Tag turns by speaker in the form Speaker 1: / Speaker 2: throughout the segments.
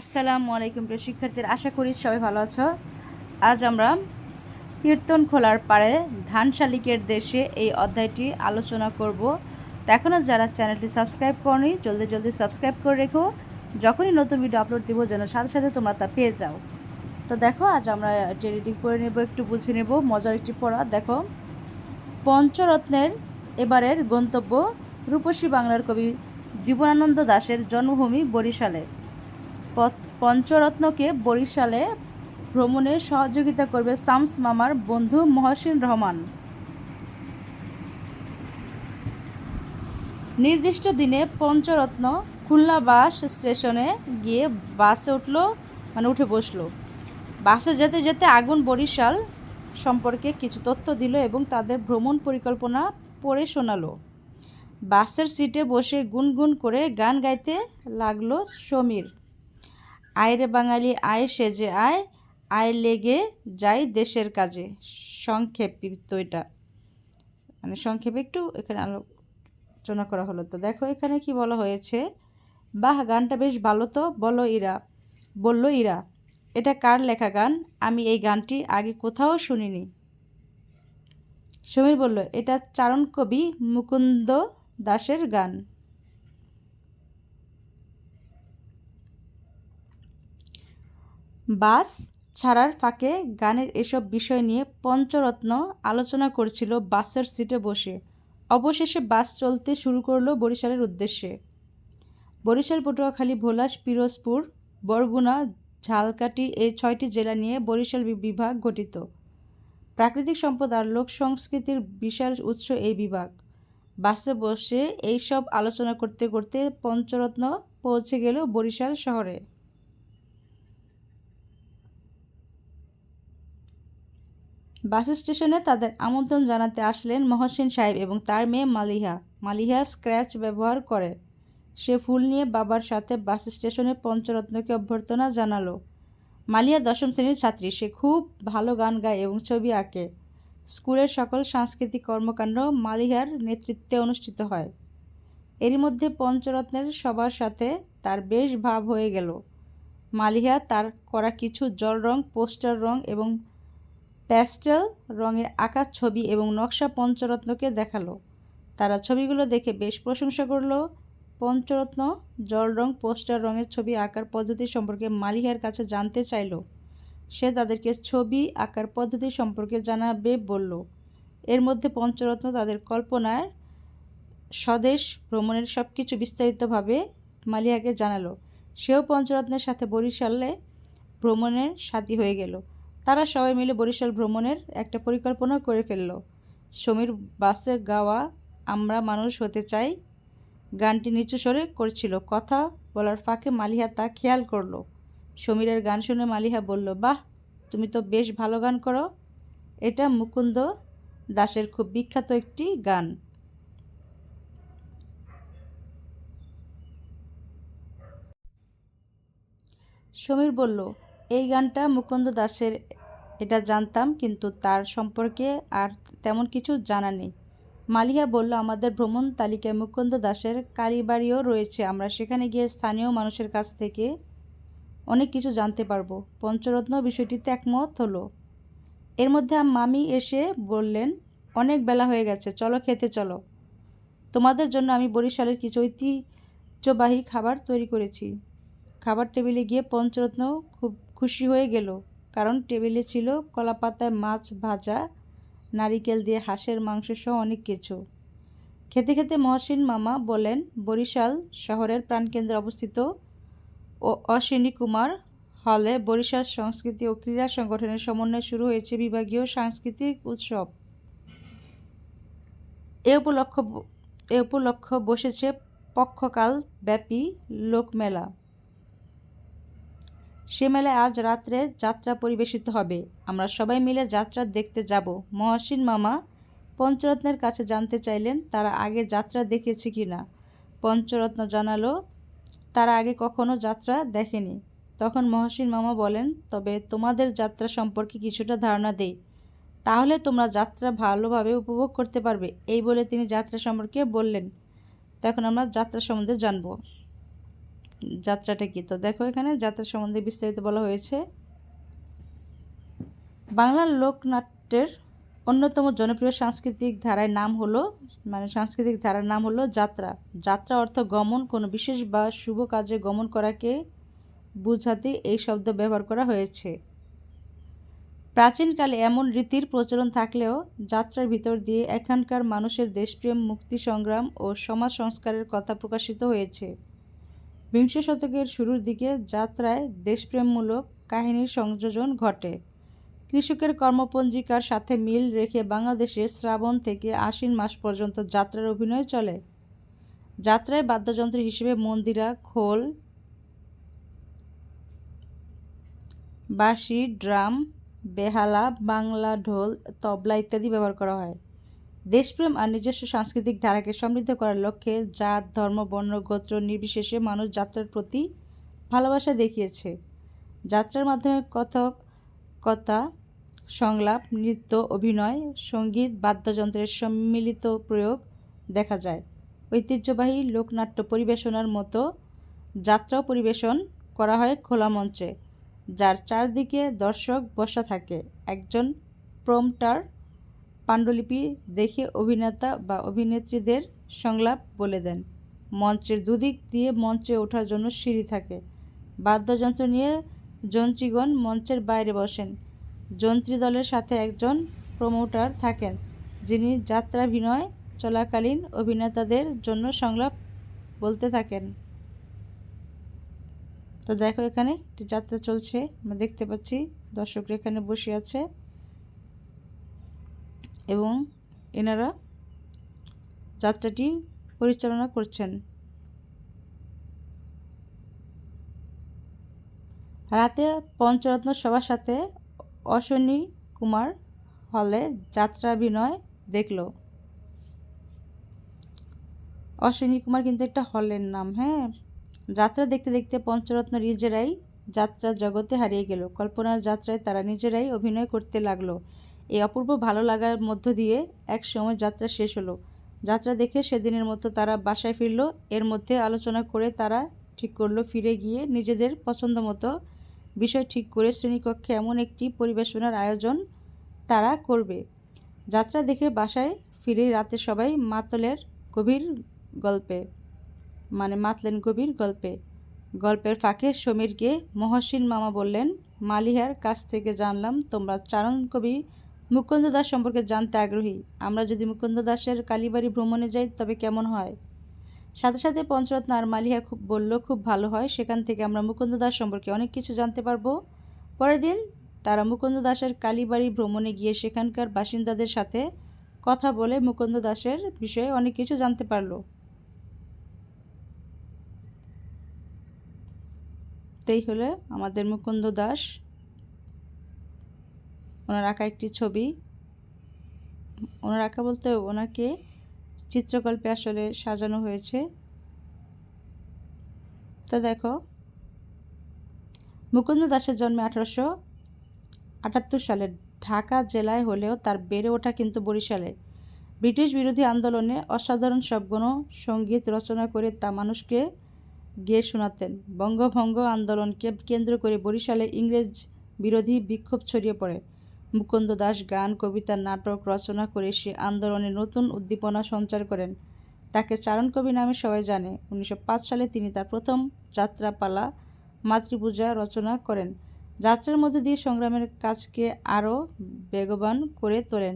Speaker 1: আসসালামু আলাইকুম প্রিয় শিক্ষার্থীর আশা করি সবাই ভালো আছো আজ আমরা কীর্তন খোলার পারে ধান শালিকের দেশে এই অধ্যায়টি আলোচনা করব এখনও যারা চ্যানেলটি সাবস্ক্রাইব করনি জলদি জলদি সাবস্ক্রাইব করে রেখো যখনই নতুন ভিডিও আপলোড দিব যেন সাথে সাথে তোমরা তা পেয়ে যাও তো দেখো আজ আমরা এটি রিডিং করে নেব একটু বুঝে নেব মজার একটি পড়া দেখো পঞ্চরত্নের এবারের গন্তব্য রূপসী বাংলার কবি জীবনানন্দ দাশের জন্মভূমি বরিশালে পঞ্চরত্নকে বরিশালে ভ্রমণে সহযোগিতা করবে সামস মামার বন্ধু মহসিন রহমান নির্দিষ্ট দিনে পঞ্চরত্ন খুলনা বাস স্টেশনে গিয়ে বাসে উঠলো মানে উঠে বসলো বাসে যেতে যেতে আগুন বরিশাল সম্পর্কে কিছু তথ্য দিল এবং তাদের ভ্রমণ পরিকল্পনা পড়ে শোনালো বাসের সিটে বসে গুনগুন করে গান গাইতে লাগলো সমীর রে বাঙালি আয় সেজে আয় আয় লেগে যায় দেশের কাজে তো এটা মানে সংক্ষেপে একটু এখানে আলোচনা করা হলো তো দেখো এখানে কি বলা হয়েছে বাহ গানটা বেশ ভালো তো বলো ইরা বলল ইরা এটা কার লেখা গান আমি এই গানটি আগে কোথাও শুনিনি সমীর বলল এটা চারণ কবি মুকুন্দ দাসের গান বাস ছাড়ার ফাঁকে গানের এসব বিষয় নিয়ে পঞ্চরত্ন আলোচনা করছিল বাসের সিটে বসে অবশেষে বাস চলতে শুরু করলো বরিশালের উদ্দেশ্যে বরিশাল পটুয়াখালী ভোলাস পিরোজপুর বরগুনা ঝালকাটি এই ছয়টি জেলা নিয়ে বরিশাল বিভাগ গঠিত প্রাকৃতিক সম্পদ আর লোক সংস্কৃতির বিশাল উৎস এই বিভাগ বাসে বসে এইসব আলোচনা করতে করতে পঞ্চরত্ন পৌঁছে গেল বরিশাল শহরে বাস স্টেশনে তাদের আমন্ত্রণ জানাতে আসলেন মহসিন সাহেব এবং তার মেয়ে মালিহা মালিহা স্ক্র্যাচ ব্যবহার করে সে ফুল নিয়ে বাবার সাথে বাস স্টেশনে পঞ্চরত্নকে অভ্যর্থনা জানালো মালিয়া দশম শ্রেণীর ছাত্রী সে খুব ভালো গান গায় এবং ছবি আঁকে স্কুলের সকল সাংস্কৃতিক কর্মকাণ্ড মালিহার নেতৃত্বে অনুষ্ঠিত হয় এরই মধ্যে পঞ্চরত্নের সবার সাথে তার বেশ ভাব হয়ে গেল মালিহা তার করা কিছু জল রং পোস্টার রং এবং প্যাস্টেল রঙের আঁকার ছবি এবং নকশা পঞ্চরত্নকে দেখালো তারা ছবিগুলো দেখে বেশ প্রশংসা করল পঞ্চরত্ন জল রং পোস্টার রঙের ছবি আঁকার পদ্ধতি সম্পর্কে মালিহার কাছে জানতে চাইল সে তাদেরকে ছবি আঁকার পদ্ধতি সম্পর্কে জানাবে বলল এর মধ্যে পঞ্চরত্ন তাদের কল্পনার স্বদেশ ভ্রমণের সব কিছু বিস্তারিতভাবে মালিহাকে জানালো সেও পঞ্চরত্নের সাথে বরিশালে ভ্রমণের সাথী হয়ে গেল তারা সবাই মিলে বরিশাল ভ্রমণের একটা পরিকল্পনা করে ফেলল সমীর বাসে গাওয়া আমরা মানুষ হতে চাই গানটি নিচু স্বরে করছিল কথা বলার ফাঁকে মালিহা তা খেয়াল করলো সমীরের গান শুনে মালিহা বলল বাহ তুমি তো বেশ ভালো গান করো এটা মুকুন্দ দাসের খুব বিখ্যাত একটি গান সমীর বলল এই গানটা মুকুন্দ দাসের এটা জানতাম কিন্তু তার সম্পর্কে আর তেমন কিছু জানা নেই মালিয়া বলল আমাদের ভ্রমণ তালিকায় মুকুন্দ দাসের কালীবাড়িও রয়েছে আমরা সেখানে গিয়ে স্থানীয় মানুষের কাছ থেকে অনেক কিছু জানতে পারবো পঞ্চরত্ন বিষয়টিতে একমত হলো এর মধ্যে মামি এসে বললেন অনেক বেলা হয়ে গেছে চলো খেতে চলো তোমাদের জন্য আমি বরিশালের কিছু ঐতিহ্যবাহী খাবার তৈরি করেছি খাবার টেবিলে গিয়ে পঞ্চরত্ন খুব খুশি হয়ে গেল কারণ টেবিলে ছিল কলাপাতায় মাছ ভাজা নারিকেল দিয়ে হাঁসের মাংস সহ অনেক কিছু খেতে খেতে মহসিন মামা বলেন বরিশাল শহরের প্রাণকেন্দ্রে অবস্থিত ও অশ্বিনী কুমার হলে বরিশাল সংস্কৃতি ও ক্রীড়া সংগঠনের সমন্বয়ে শুরু হয়েছে বিভাগীয় সাংস্কৃতিক উৎসব এ উপলক্ষ এ উপলক্ষ বসেছে পক্ষকাল ব্যাপী লোকমেলা সে মেলায় আজ রাত্রে যাত্রা পরিবেশিত হবে আমরা সবাই মিলে যাত্রা দেখতে যাব মহাসিন মামা পঞ্চরত্নের কাছে জানতে চাইলেন তারা আগে যাত্রা দেখেছে কি না পঞ্চরত্ন জানালো তারা আগে কখনো যাত্রা দেখেনি তখন মহাসিন মামা বলেন তবে তোমাদের যাত্রা সম্পর্কে কিছুটা ধারণা দেই তাহলে তোমরা যাত্রা ভালোভাবে উপভোগ করতে পারবে এই বলে তিনি যাত্রা সম্পর্কে বললেন তখন আমরা যাত্রা সম্বন্ধে জানবো যাত্রাটা কি তো দেখো এখানে যাত্রা সম্বন্ধে বিস্তারিত বলা হয়েছে বাংলার লোকনাট্যের অন্যতম জনপ্রিয় সাংস্কৃতিক ধারায় নাম হলো মানে সাংস্কৃতিক ধারার নাম হলো যাত্রা যাত্রা অর্থ গমন কোনো বিশেষ বা শুভ কাজে গমন করাকে বুঝাতে এই শব্দ ব্যবহার করা হয়েছে প্রাচীনকালে এমন রীতির প্রচলন থাকলেও যাত্রার ভিতর দিয়ে এখানকার মানুষের দেশপ্রেম মুক্তি সংগ্রাম ও সমাজ সংস্কারের কথা প্রকাশিত হয়েছে বিংশ শতকের শুরুর দিকে যাত্রায় দেশপ্রেমমূলক কাহিনীর সংযোজন ঘটে কৃষকের কর্মপঞ্জিকার সাথে মিল রেখে বাংলাদেশে শ্রাবণ থেকে আশ্বিন মাস পর্যন্ত যাত্রার অভিনয় চলে যাত্রায় বাদ্যযন্ত্র হিসেবে মন্দিরা খোল বাঁশি ড্রাম বেহালা বাংলা ঢোল তবলা ইত্যাদি ব্যবহার করা হয় দেশপ্রেম আর নিজস্ব সাংস্কৃতিক ধারাকে সমৃদ্ধ করার লক্ষ্যে জাত ধর্ম বর্ণ গোত্র নির্বিশেষে মানুষ যাত্রার প্রতি ভালোবাসা দেখিয়েছে যাত্রার মাধ্যমে কথক কথা সংলাপ নৃত্য অভিনয় সঙ্গীত বাদ্যযন্ত্রের সম্মিলিত প্রয়োগ দেখা যায় ঐতিহ্যবাহী লোকনাট্য পরিবেশনার মতো যাত্রা পরিবেশন করা হয় খোলা মঞ্চে যার চারদিকে দর্শক বসা থাকে একজন প্রমটার পাণ্ডুলিপি দেখে অভিনেতা বা অভিনেত্রীদের সংলাপ বলে দেন মঞ্চের দুদিক দিয়ে মঞ্চে ওঠার জন্য সিঁড়ি থাকে বাদ্যযন্ত্র নিয়ে যন্ত্রীগণ মঞ্চের বাইরে বসেন যন্ত্রী দলের সাথে একজন প্রমোটার থাকেন যিনি যাত্রাভিনয় চলাকালীন অভিনেতাদের জন্য সংলাপ বলতে থাকেন তো দেখো এখানে একটি যাত্রা চলছে আমরা দেখতে পাচ্ছি দর্শকরা এখানে বসে আছে এবং এনারা যাত্রাটি পরিচালনা করছেন রাতে পঞ্চরত্ন সবার সাথে অশ্বিনী কুমার হলে যাত্রাভিনয় দেখল অশ্বিনী কুমার কিন্তু একটা হলের নাম হ্যাঁ যাত্রা দেখতে দেখতে পঞ্চরত্ন নিজেরাই যাত্রা জগতে হারিয়ে গেল কল্পনার যাত্রায় তারা নিজেরাই অভিনয় করতে লাগলো এই অপূর্ব ভালো লাগার মধ্য দিয়ে এক সময় যাত্রা শেষ হলো যাত্রা দেখে সেদিনের মতো তারা বাসায় ফিরল এর মধ্যে আলোচনা করে তারা ঠিক করলো ফিরে গিয়ে নিজেদের পছন্দ মতো বিষয় ঠিক করে শ্রেণীকক্ষে এমন একটি পরিবেশনার আয়োজন তারা করবে যাত্রা দেখে বাসায় ফিরে রাতে সবাই মাতলের গভীর গল্পে মানে মাতলেন গভীর গল্পে গল্পের ফাঁকে সমীরকে মহসিন মামা বললেন মালিহার কাছ থেকে জানলাম তোমরা চারণ কবি মুকুন্দ দাস সম্পর্কে জানতে আগ্রহী আমরা যদি মুকুন্দ দাসের কালীবাড়ি ভ্রমণে যাই তবে কেমন হয় সাথে সাথে পঞ্চরত্ন আর মালিহা খুব বলল খুব ভালো হয় সেখান থেকে আমরা মুকুন্দ দাস সম্পর্কে অনেক কিছু জানতে পারবো পরের দিন তারা মুকুন্দ দাসের কালীবাড়ি ভ্রমণে গিয়ে সেখানকার বাসিন্দাদের সাথে কথা বলে মুকুন্দ দাসের বিষয়ে অনেক কিছু জানতে পারল তাই হলে আমাদের মুকুন্দ দাস ওনার আঁকা একটি ছবি ওনার আঁকা বলতে ওনাকে চিত্রকল্পে আসলে সাজানো হয়েছে তো দেখো মুকুন্দ দাসের জন্মে আঠারোশো আটাত্তর সালে ঢাকা জেলায় হলেও তার বেড়ে ওঠা কিন্তু বরিশালে ব্রিটিশ বিরোধী আন্দোলনে অসাধারণ সব সঙ্গীত রচনা করে তা মানুষকে গেয়ে শোনাতেন বঙ্গভঙ্গ আন্দোলনকে কেন্দ্র করে বরিশালে ইংরেজ বিরোধী বিক্ষোভ ছড়িয়ে পড়ে মুকুন্দ দাস গান কবিতা নাটক রচনা করে সে আন্দোলনে নতুন উদ্দীপনা সঞ্চার করেন তাকে চারণ কবি নামে সবাই জানে উনিশশো সালে তিনি তার প্রথম যাত্রাপালা মাতৃপূজা রচনা করেন যাত্রার মধ্যে দিয়ে সংগ্রামের কাজকে আরও বেগবান করে তোলেন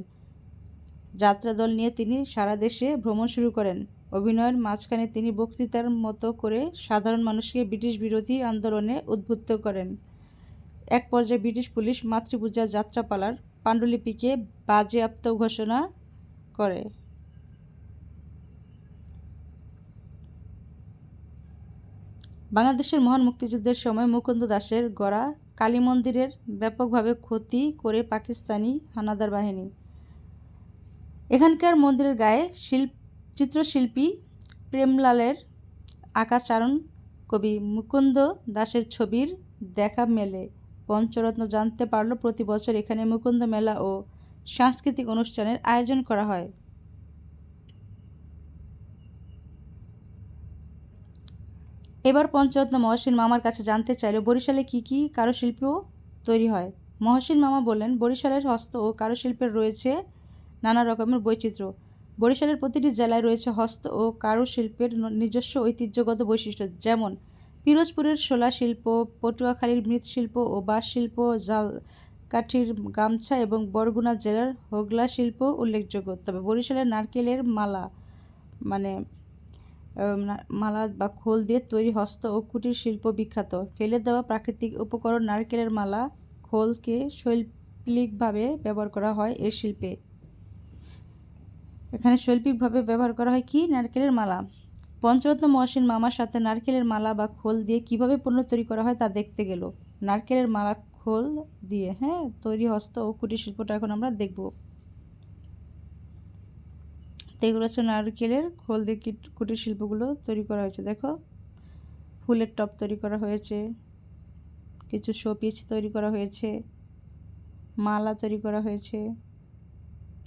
Speaker 1: যাত্রা দল নিয়ে তিনি সারা দেশে ভ্রমণ শুরু করেন অভিনয়ের মাঝখানে তিনি বক্তৃতার মতো করে সাধারণ মানুষকে ব্রিটিশ বিরোধী আন্দোলনে উদ্বুদ্ধ করেন এক পর্যায়ে ব্রিটিশ পুলিশ মাতৃপূজার যাত্রাপালার পাণ্ডুলিপিকে বাজেয়াপ্ত ঘোষণা করে বাংলাদেশের মহান মুক্তিযুদ্ধের সময় মুকুন্দ দাসের গড়া কালী মন্দিরের ব্যাপকভাবে ক্ষতি করে পাকিস্তানি হানাদার বাহিনী এখানকার মন্দিরের গায়ে শিল্প চিত্রশিল্পী প্রেমলালের আকাচারণ কবি মুকুন্দ দাসের ছবির দেখা মেলে পঞ্চরত্ন জানতে পারল প্রতি বছর এখানে মুকুন্দ মেলা ও সাংস্কৃতিক অনুষ্ঠানের আয়োজন করা হয় এবার পঞ্চরত্ন মহসিন মামার কাছে জানতে চাইল বরিশালে কি কি কারুশিল্প তৈরি হয় মহসিন মামা বললেন বরিশালের হস্ত ও কারুশিল্পের রয়েছে নানা রকমের বৈচিত্র্য বরিশালের প্রতিটি জেলায় রয়েছে হস্ত ও কারুশিল্পের নিজস্ব ঐতিহ্যগত বৈশিষ্ট্য যেমন পিরোজপুরের শোলা শিল্প পটুয়াখালীর মৃৎশিল্প ও বাঁশ শিল্প জাল কাঠির গামছা এবং বরগুনা জেলার হোগলা শিল্প উল্লেখযোগ্য তবে বরিশালের নারকেলের মালা মানে মালা বা খোল দিয়ে তৈরি হস্ত ও কুটির শিল্প বিখ্যাত ফেলে দেওয়া প্রাকৃতিক উপকরণ নারকেলের মালা খোলকে শৈল্পিকভাবে ব্যবহার করা হয় এ শিল্পে এখানে শৈল্পিকভাবে ব্যবহার করা হয় কি নারকেলের মালা পঞ্চরত্ন মহসিন মামার সাথে নারকেলের মালা বা খোল দিয়ে কিভাবে পণ্য তৈরি করা হয় তা দেখতে গেল নারকেলের মালা খোল দিয়ে হ্যাঁ তৈরি হস্ত ও কুটির শিল্পটা এখন আমরা দেখব তো এগুলো হচ্ছে নারকেলের খোল দিয়ে কুটির শিল্পগুলো তৈরি করা হয়েছে দেখো ফুলের টপ তৈরি করা হয়েছে কিছু শোপিস তৈরি করা হয়েছে মালা তৈরি করা হয়েছে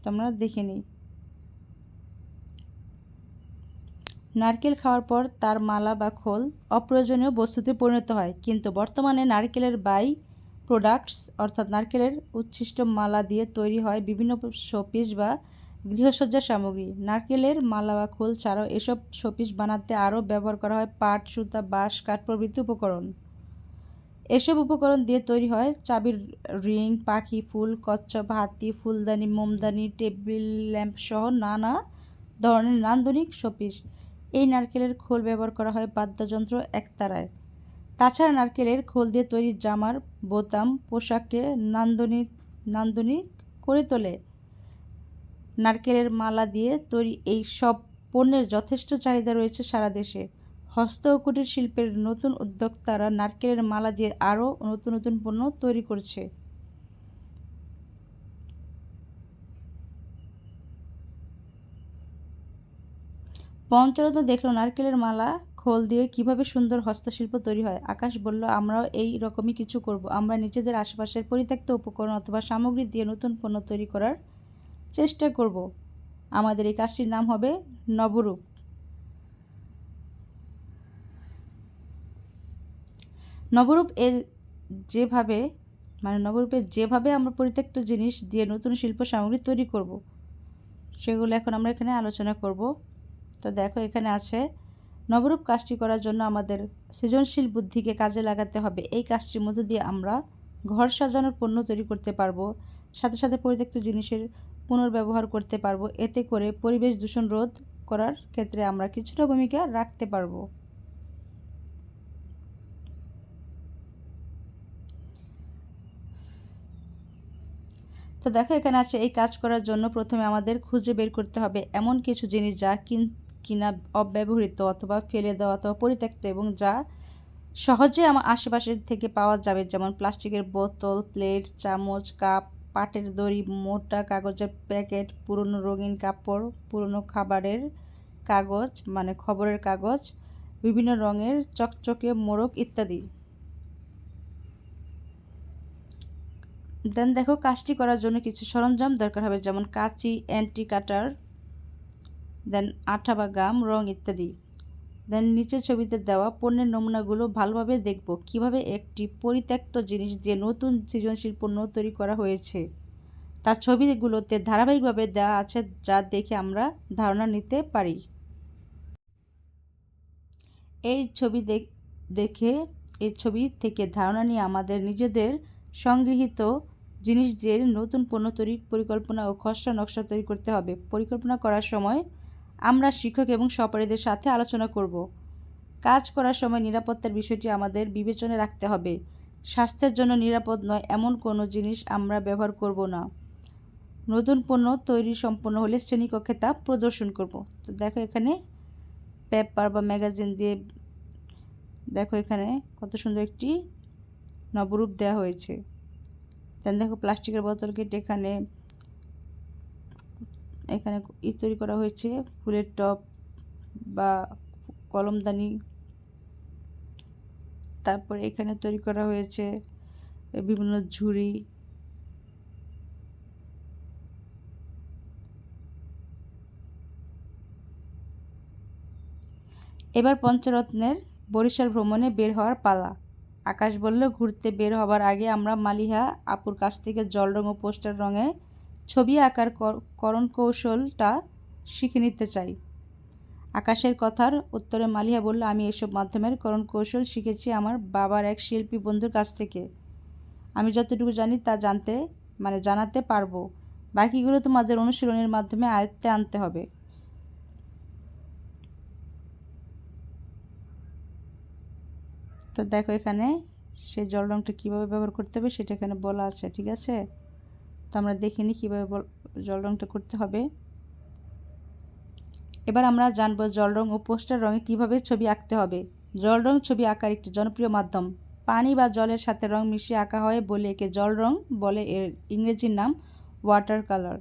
Speaker 1: তোমরা দেখে নিই নারকেল খাওয়ার পর তার মালা বা খোল অপ্রয়োজনীয় বস্তুতে পরিণত হয় কিন্তু বর্তমানে নারকেলের বাই প্রোডাক্টস অর্থাৎ নারকেলের উচ্ছিষ্ট মালা দিয়ে তৈরি হয় বিভিন্ন শোপিস বা গৃহসজ্জার সামগ্রী নারকেলের মালা বা খোল ছাড়াও এসব শোপিস বানাতে আরও ব্যবহার করা হয় পাট সুতা বাঁশ কাঠ প্রভৃতি উপকরণ এসব উপকরণ দিয়ে তৈরি হয় চাবির রিং পাখি ফুল কচ্ছপ হাতি ফুলদানি মোমদানি টেবিল ল্যাম্প সহ নানা ধরনের নান্দনিক শোপিস এই নারকেলের খোল ব্যবহার করা হয় বাদ্যযন্ত্র একতারায় তাছাড়া নারকেলের খোল দিয়ে তৈরি জামার বোতাম পোশাককে নান্দনিক নান্দনিক করে তোলে নারকেলের মালা দিয়ে তৈরি এই সব পণ্যের যথেষ্ট চাহিদা রয়েছে সারা দেশে হস্ত ও কুটির শিল্পের নতুন উদ্যোক্তারা নারকেলের মালা দিয়ে আরও নতুন নতুন পণ্য তৈরি করছে পঞ্চরত্ন দেখল নারকেলের মালা খোল দিয়ে কিভাবে সুন্দর হস্তশিল্প তৈরি হয় আকাশ বলল আমরাও এই রকমই কিছু করব আমরা নিজেদের আশেপাশের পরিত্যক্ত উপকরণ অথবা সামগ্রী দিয়ে নতুন পণ্য তৈরি করার চেষ্টা করব আমাদের এই কাজটির নাম হবে নবরূপ নবরূপ এ যেভাবে মানে নবরূপে যেভাবে আমরা পরিত্যক্ত জিনিস দিয়ে নতুন শিল্প সামগ্রী তৈরি করব সেগুলো এখন আমরা এখানে আলোচনা করব তো দেখো এখানে আছে নবরূপ কাজটি করার জন্য আমাদের সৃজনশীল বুদ্ধিকে কাজে লাগাতে হবে এই কাজটির মধ্য দিয়ে আমরা ঘর সাজানোর পণ্য তৈরি করতে পারবো সাথে সাথে পরিত্যক্ত জিনিসের পুনর্ব্যবহার করতে পারবো এতে করে পরিবেশ দূষণ রোধ করার ক্ষেত্রে আমরা কিছুটা ভূমিকা রাখতে পারবো তো দেখো এখানে আছে এই কাজ করার জন্য প্রথমে আমাদের খুঁজে বের করতে হবে এমন কিছু জিনিস যা কিন কিনা অব্যবহৃত অথবা ফেলে দেওয়া অথবা পরিত্যক্ত এবং যা সহজে আমার আশেপাশের থেকে পাওয়া যাবে যেমন প্লাস্টিকের বোতল প্লেট চামচ কাপ পাটের দড়ি মোটা কাগজের প্যাকেট পুরনো রঙিন কাপড় পুরনো খাবারের কাগজ মানে খবরের কাগজ বিভিন্ন রঙের চকচকে মোরগ ইত্যাদি দেন দেখো কাজটি করার জন্য কিছু সরঞ্জাম দরকার হবে যেমন কাঁচি অ্যান্টি কাটার দেন আঠা বা গাম রং ইত্যাদি দেন নিচের ছবিতে দেওয়া পণ্যের নমুনাগুলো ভালোভাবে দেখব কিভাবে একটি পরিত্যক্ত জিনিস দিয়ে নতুন সৃজনশীল পণ্য তৈরি করা হয়েছে তার ছবিগুলোতে ধারাবাহিকভাবে দেওয়া আছে যা দেখে আমরা ধারণা নিতে পারি এই ছবি দেখে এই ছবি থেকে ধারণা নিয়ে আমাদের নিজেদের সংগৃহীত জিনিস দিয়ে নতুন পণ্য তৈরি পরিকল্পনা ও খসড়া নকশা তৈরি করতে হবে পরিকল্পনা করার সময় আমরা শিক্ষক এবং সহপাঠীদের সাথে আলোচনা করব কাজ করার সময় নিরাপত্তার বিষয়টি আমাদের বিবেচনা রাখতে হবে স্বাস্থ্যের জন্য নিরাপদ নয় এমন কোনো জিনিস আমরা ব্যবহার করব না নতুন পণ্য তৈরি সম্পন্ন হলে শ্রেণীকক্ষে তা প্রদর্শন করব তো দেখো এখানে পেপার বা ম্যাগাজিন দিয়ে দেখো এখানে কত সুন্দর একটি নবরূপ দেওয়া হয়েছে দেন দেখো প্লাস্টিকের বোতল কেটে এখানে এখানে তৈরি করা হয়েছে ফুলের টপ বা কলমদানি তারপর এখানে তৈরি করা হয়েছে বিভিন্ন ঝুড়ি এবার পঞ্চরত্নের বরিশাল ভ্রমণে বের হওয়ার পালা আকাশ বলল ঘুরতে বের হবার আগে আমরা মালিহা আপুর কাছ থেকে জল রঙ ও পোস্টার রঙে ছবি আঁকার করণ কৌশলটা শিখে নিতে চাই আকাশের কথার উত্তরে মালিয়া বলল আমি এসব মাধ্যমের করণ কৌশল শিখেছি আমার বাবার এক শিল্পী বন্ধুর কাছ থেকে আমি যতটুকু জানি তা জানতে মানে জানাতে পারবো বাকিগুলো তোমাদের অনুশীলনের মাধ্যমে আয়ত্তে আনতে হবে তো দেখো এখানে সে জল রঙটা কীভাবে ব্যবহার করতে হবে সেটা এখানে বলা আছে ঠিক আছে তো আমরা দেখে নিই কীভাবে জল রঙটা করতে হবে এবার আমরা জানবো জল রং ও পোস্টার রঙে কীভাবে ছবি আঁকতে হবে জল রং ছবি আঁকার একটি জনপ্রিয় মাধ্যম পানি বা জলের সাথে রং মিশিয়ে আঁকা হয় বলে একে জল রং বলে এর ইংরেজির নাম ওয়াটার কালার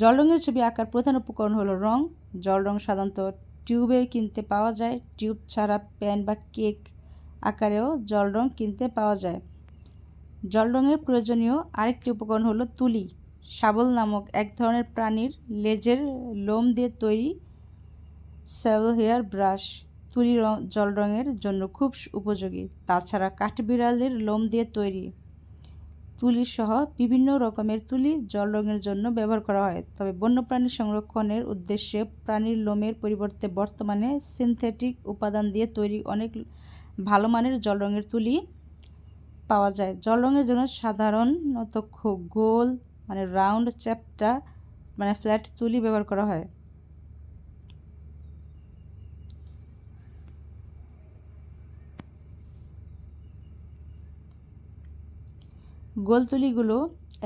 Speaker 1: জল রঙের ছবি আঁকার প্রধান উপকরণ হলো রং জল রং সাধারণত টিউবে কিনতে পাওয়া যায় টিউব ছাড়া প্যান বা কেক আকারেও জল রং কিনতে পাওয়া যায় জল রঙের প্রয়োজনীয় আরেকটি উপকরণ হলো তুলি শাবল নামক এক ধরনের প্রাণীর লেজের লোম দিয়ে তৈরি সেভেল হেয়ার ব্রাশ তুলি জল রঙের জন্য খুব উপযোগী তাছাড়া কাঠবিড়ালের লোম দিয়ে তৈরি তুলি সহ বিভিন্ন রকমের তুলি জল রঙের জন্য ব্যবহার করা হয় তবে বন্যপ্রাণী সংরক্ষণের উদ্দেশ্যে প্রাণীর লোমের পরিবর্তে বর্তমানে সিনথেটিক উপাদান দিয়ে তৈরি অনেক ভালো মানের জল রঙের তুলি পাওয়া যায় জল রঙের জন্য সাধারণত গোল মানে রাউন্ড চ্যাপটা মানে ফ্ল্যাট তুলি ব্যবহার করা হয় গোল তুলিগুলো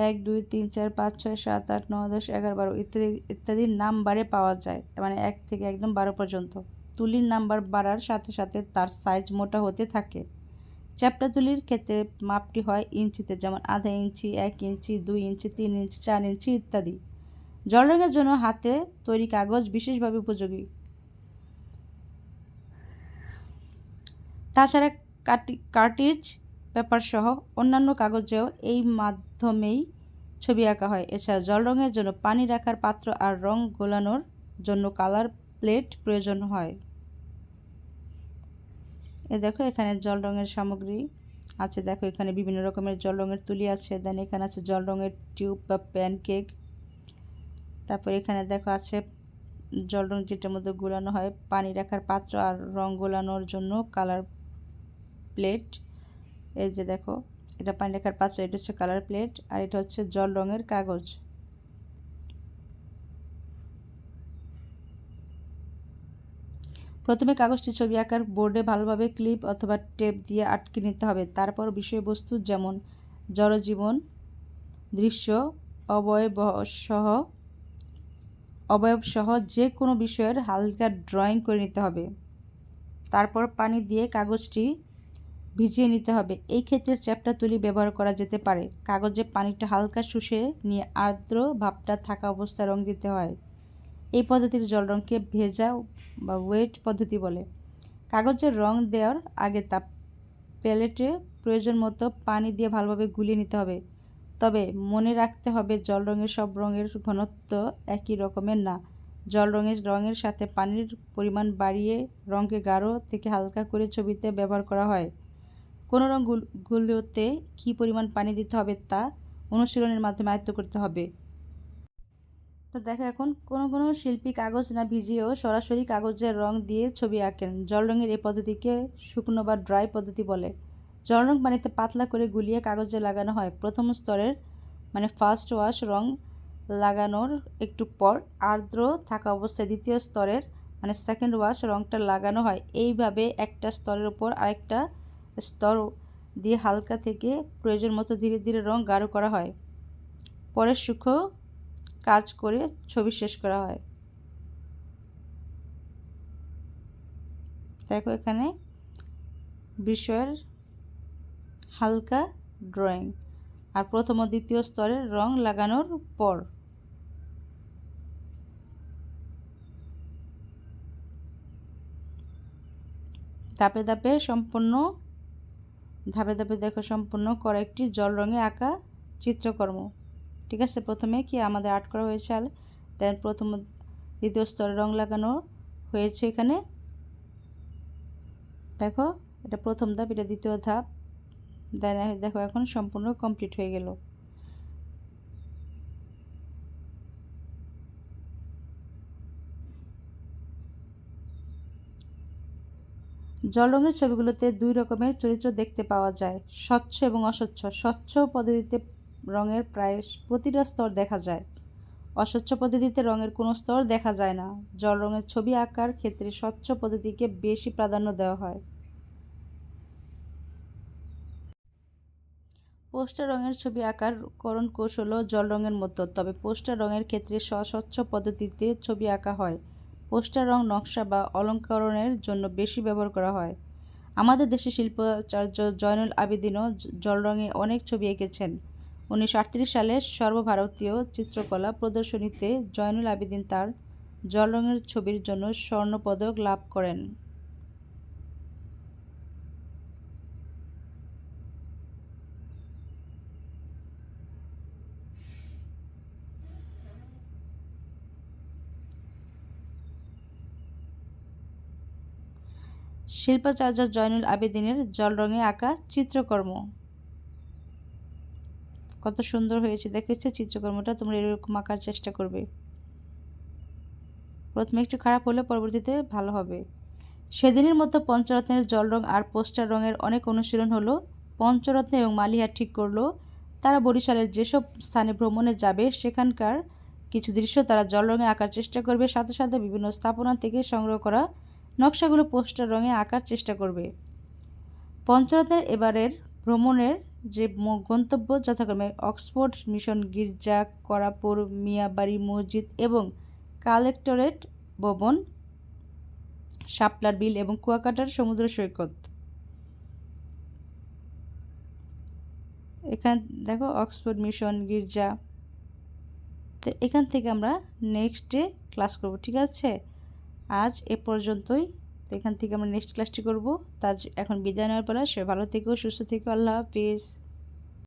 Speaker 1: এক দুই তিন চার পাঁচ ছয় সাত আট নয় দশ এগারো বারো ইত্যাদি ইত্যাদি নাম্বারে পাওয়া যায় মানে এক থেকে একদম বারো পর্যন্ত তুলির নাম্বার বাড়ার সাথে সাথে তার সাইজ মোটা হতে থাকে চ্যাপটা তুলির ক্ষেত্রে মাপটি হয় ইঞ্চিতে যেমন আধা ইঞ্চি এক ইঞ্চি দুই ইঞ্চি তিন ইঞ্চি চার ইঞ্চি ইত্যাদি জল রঙের জন্য হাতে তৈরি কাগজ বিশেষভাবে উপযোগী তাছাড়া কাটি কার্টিজ পেপার সহ অন্যান্য কাগজেও এই মাধ্যমেই ছবি আঁকা হয় এছাড়া জল রঙের জন্য পানি রাখার পাত্র আর রং গোলানোর জন্য কালার প্লেট প্রয়োজন হয় এ দেখো এখানে জল রঙের সামগ্রী আছে দেখো এখানে বিভিন্ন রকমের জল রঙের তুলি আছে দেন এখানে আছে জল রঙের টিউব বা প্যানকেক তারপর এখানে দেখো আছে জল রঙ যেটার মধ্যে গুলানো হয় পানি রাখার পাত্র আর রং গোলানোর জন্য কালার প্লেট এই যে দেখো এটা পানি রাখার পাত্র এটা হচ্ছে কালার প্লেট আর এটা হচ্ছে জল রঙের কাগজ প্রথমে কাগজটি ছবি আঁকার বোর্ডে ভালোভাবে ক্লিপ অথবা টেপ দিয়ে আটকে নিতে হবে তারপর বিষয়বস্তু যেমন জড়জীবন দৃশ্য অবয়ব সহ যে কোনো বিষয়ের হালকা ড্রয়িং করে নিতে হবে তারপর পানি দিয়ে কাগজটি ভিজিয়ে নিতে হবে এই ক্ষেত্রে চ্যাপটা তুলি ব্যবহার করা যেতে পারে কাগজে পানিটা হালকা শুষে নিয়ে আর্দ্র ভাবটা থাকা অবস্থায় রং দিতে হয় এই পদ্ধতির জল রঙকে ভেজা বা ওয়েট পদ্ধতি বলে কাগজের রং দেওয়ার আগে তা প্যালেটে প্রয়োজন মতো পানি দিয়ে ভালোভাবে গুলিয়ে নিতে হবে তবে মনে রাখতে হবে জল রঙের সব রঙের ঘনত্ব একই রকমের না জল রঙের রঙের সাথে পানির পরিমাণ বাড়িয়ে রঙকে গাঢ় থেকে হালকা করে ছবিতে ব্যবহার করা হয় কোনো গুলোতে কী পরিমাণ পানি দিতে হবে তা অনুশীলনের মাধ্যমে আয়ত্ত করতে হবে তো দেখো এখন কোনো কোনো শিল্পী কাগজ না ভিজিয়েও সরাসরি কাগজের রং দিয়ে ছবি আঁকেন জল রঙের এই পদ্ধতিকে শুকনো বা ড্রাই পদ্ধতি বলে জল রং পানিতে পাতলা করে গুলিয়ে কাগজে লাগানো হয় প্রথম স্তরের মানে ফার্স্ট ওয়াশ রং লাগানোর একটু পর আর্দ্র থাকা অবস্থায় দ্বিতীয় স্তরের মানে সেকেন্ড ওয়াশ রংটা লাগানো হয় এইভাবে একটা স্তরের উপর আরেকটা স্তর দিয়ে হালকা থেকে প্রয়োজন মতো ধীরে ধীরে রং গাঢ় করা হয় পরের সূক্ষ্ম কাজ করে ছবি শেষ করা হয় দেখো এখানে বিষয়ের হালকা ড্রয়িং আর প্রথম ও দ্বিতীয় স্তরের রং লাগানোর পর ধাপে ধাপে সম্পূর্ণ ধাপে ধাপে দেখো সম্পূর্ণ কয়েকটি জল রঙে আঁকা চিত্রকর্ম ঠিক আছে প্রথমে কি আমাদের আর্ট করা হয়েছে আল দেন প্রথম দ্বিতীয় স্তরে রং লাগানো হয়েছে এখানে দেখো এটা প্রথম ধাপ এটা দ্বিতীয় ধাপ দেন দেখো এখন সম্পূর্ণ কমপ্লিট হয়ে গেল জল রঙের ছবিগুলোতে দুই রকমের চরিত্র দেখতে পাওয়া যায় স্বচ্ছ এবং অস্বচ্ছ স্বচ্ছ পদ্ধতিতে রঙের প্রায় প্রতিটা স্তর দেখা যায় অস্বচ্ছ পদ্ধতিতে রঙের কোনো স্তর দেখা যায় না জল রঙের ছবি আঁকার ক্ষেত্রে স্বচ্ছ পদ্ধতিকে বেশি প্রাধান্য দেওয়া হয় পোস্টার রঙের ছবি আঁকার করণ কৌশলও জল রঙের মতো তবে পোস্টার রঙের ক্ষেত্রে স্বস্বচ্ছ পদ্ধতিতে ছবি আঁকা হয় পোস্টার রং নকশা বা অলঙ্করণের জন্য বেশি ব্যবহার করা হয় আমাদের দেশে শিল্পাচার্য জয়নুল আবেদিনও জল রঙে অনেক ছবি এঁকেছেন উনিশশো সালে সর্বভারতীয় চিত্রকলা প্রদর্শনীতে জয়নুল আবেদিন তার জল রঙের ছবির জন্য স্বর্ণপদক লাভ করেন শিল্পাচার্য জয়নুল আবেদিনের জল রঙে আঁকা চিত্রকর্ম কত সুন্দর হয়েছে দেখেছ চিত্রকর্মটা তোমরা এরকম আঁকার চেষ্টা করবে প্রথমে একটু খারাপ হলে পরবর্তীতে ভালো হবে সেদিনের মতো পঞ্চরত্নের জল রং আর পোস্টার রঙের অনেক অনুশীলন হলো পঞ্চরত্ন এবং মালিহা ঠিক করলো তারা বরিশালের যেসব স্থানে ভ্রমণে যাবে সেখানকার কিছু দৃশ্য তারা জল রঙে আঁকার চেষ্টা করবে সাথে সাথে বিভিন্ন স্থাপনা থেকে সংগ্রহ করা নকশাগুলো পোস্টার রঙে আঁকার চেষ্টা করবে পঞ্চরত্নের এবারের ভ্রমণের যে গন্তব্য যথাক্রমে অক্সফোর্ড মিশন গির্জা করাপুর মিয়াবাড়ি মসজিদ এবং কালেক্টরেট ভবন শাপলার বিল এবং কুয়াকাটার সমুদ্র সৈকত এখান দেখো অক্সফোর্ড মিশন গির্জা তো এখান থেকে আমরা নেক্সট ডে ক্লাস করব ঠিক আছে আজ এ পর্যন্তই তো এখান থেকে আমরা নেক্সট ক্লাসটি করবো তার এখন বিদায় নেওয়ার পর সে ভালো থেকো সুস্থ থেকো আল্লাহ হাফিজ